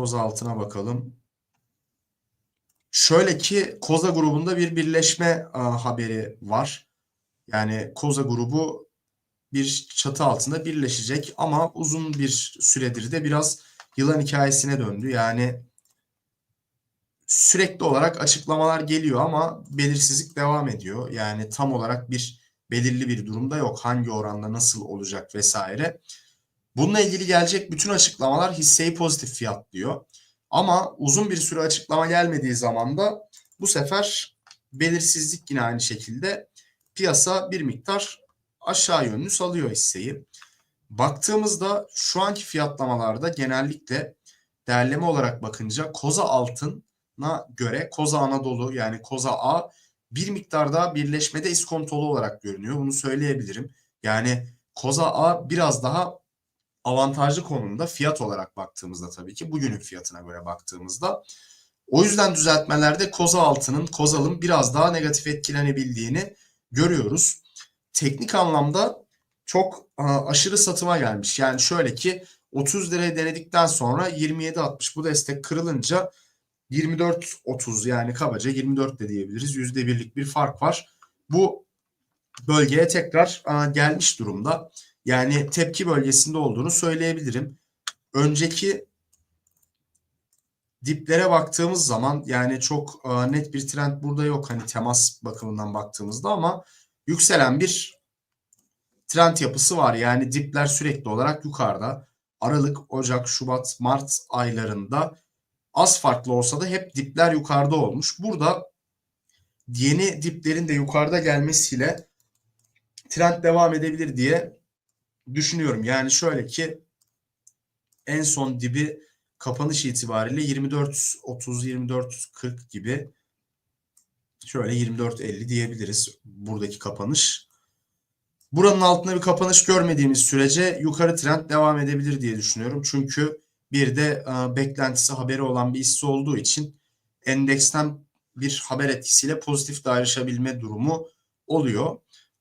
Koza altına bakalım. Şöyle ki Koza grubunda bir birleşme a, haberi var. Yani Koza grubu bir çatı altında birleşecek ama uzun bir süredir de biraz yılan hikayesine döndü. Yani sürekli olarak açıklamalar geliyor ama belirsizlik devam ediyor. Yani tam olarak bir belirli bir durumda yok. Hangi oranda nasıl olacak vesaire. Bununla ilgili gelecek bütün açıklamalar hisseyi pozitif fiyatlıyor. Ama uzun bir süre açıklama gelmediği zaman da bu sefer belirsizlik yine aynı şekilde piyasa bir miktar aşağı yönlü salıyor hisseyi. Baktığımızda şu anki fiyatlamalarda genellikle değerleme olarak bakınca Koza altına göre Koza Anadolu yani Koza A bir miktar daha birleşmede iskontolu olarak görünüyor. Bunu söyleyebilirim. Yani Koza A biraz daha avantajlı konumda fiyat olarak baktığımızda tabii ki bugünün fiyatına göre baktığımızda. O yüzden düzeltmelerde Koza altının, Kozal'ın biraz daha negatif etkilenebildiğini görüyoruz. Teknik anlamda çok aşırı satıma gelmiş. Yani şöyle ki 30 liraya denedikten sonra 27.60 bu destek kırılınca 24.30 yani kabaca 24 de diyebiliriz. %1'lik bir fark var. Bu bölgeye tekrar gelmiş durumda. Yani tepki bölgesinde olduğunu söyleyebilirim. Önceki diplere baktığımız zaman yani çok e, net bir trend burada yok hani temas bakımından baktığımızda ama yükselen bir trend yapısı var. Yani dipler sürekli olarak yukarıda. Aralık, Ocak, Şubat, Mart aylarında az farklı olsa da hep dipler yukarıda olmuş. Burada yeni diplerin de yukarıda gelmesiyle trend devam edebilir diye düşünüyorum. Yani şöyle ki en son dibi kapanış itibariyle 24 30 24 40 gibi şöyle 24 50 diyebiliriz buradaki kapanış. Buranın altında bir kapanış görmediğimiz sürece yukarı trend devam edebilir diye düşünüyorum. Çünkü bir de e, beklentisi haberi olan bir hisse olduğu için endeksten bir haber etkisiyle pozitif de ayrışabilme durumu oluyor.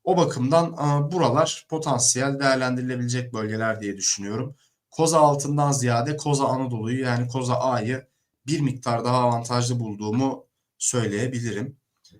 O bakımdan e, buralar potansiyel değerlendirilebilecek bölgeler diye düşünüyorum. Koza altından ziyade Koza Anadolu'yu yani Koza A'yı bir miktar daha avantajlı bulduğumu söyleyebilirim.